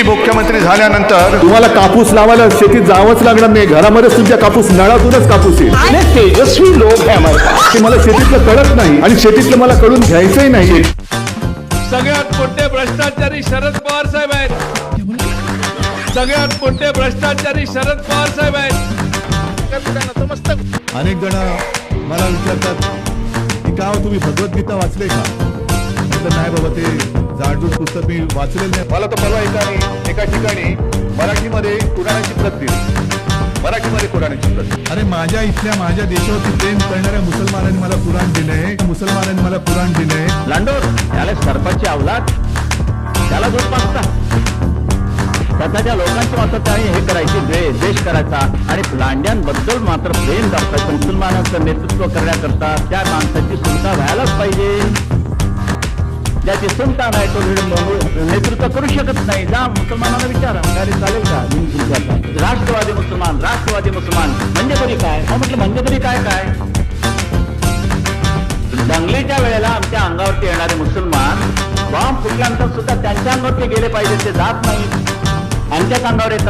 मी मुख्यमंत्री झाल्यानंतर तुम्हाला कापूस लावायला शेतीत जावंच लागणार नाही. घरामध्येच तुमच्या कापूस नळातूनच कापूस येईल. आणि तेजस्वी लोक है पास ते मला शेतीतलं कळत नाही आणि शेतीतलं मला कळून घ्यायचंही नाही. सगळ्यात मोठे भ्रष्टाचारी शरद पवार साहेब आहेत. सगळ्यात मोठे भ्रष्टाचारी शरद पवार साहेब आहेत. अनेक जण मला विचारतात की का हो तुम्ही भगवद्गीता वाचले का? म्हटलं नाही बाबा ते जाडजूड पुस्तक मी वाचलेलं नाही. मला तर परवा एका एका ठिकाणी मराठीमध्ये कुराणाची प्रत दिली. मराठीमध्ये कुराणाची प्रत. अरे माझ्या इथल्या माझ्या देशावरती प्रेम करणाऱ्या मुसलमानांनी मला कुराण दिलंय. मुसलमानांनी मला कुराण दिलंय. लांडोर त्याला सरपंच अवलाद त्याला दूध पाचता स्वतःच्या लोकांची मात्र त्याने हे करायची द्वे- द्वेष करायचा. आणि लांड्यांबद्दल मात्र प्रेम दाखवायचं. मुसलमानांचं नेतृत्व करण्याकरता त्या माणसाची सुलता व्हायलाच पाहिजे. त्याचे सुलता नाही तो नेतृत्व करू शकत नाही. जा मुसलमानाला विचारा. गाडी चालेल का? राष्ट्रवादी मुसलमान राष्ट्रवादी मुसलमान. म्हणजे तरी काय? हो, म्हटलं म्हणजे तरी काय काय? दंगलीच्या वेळेला आमच्या अंगावरती येणारे मुसलमान बॉम्ब फुटल्यानंतर सुद्धा त्यांच्या अंगावरती गेले पाहिजे ते जात नाहीत. आमच्याच अंगावर येतात.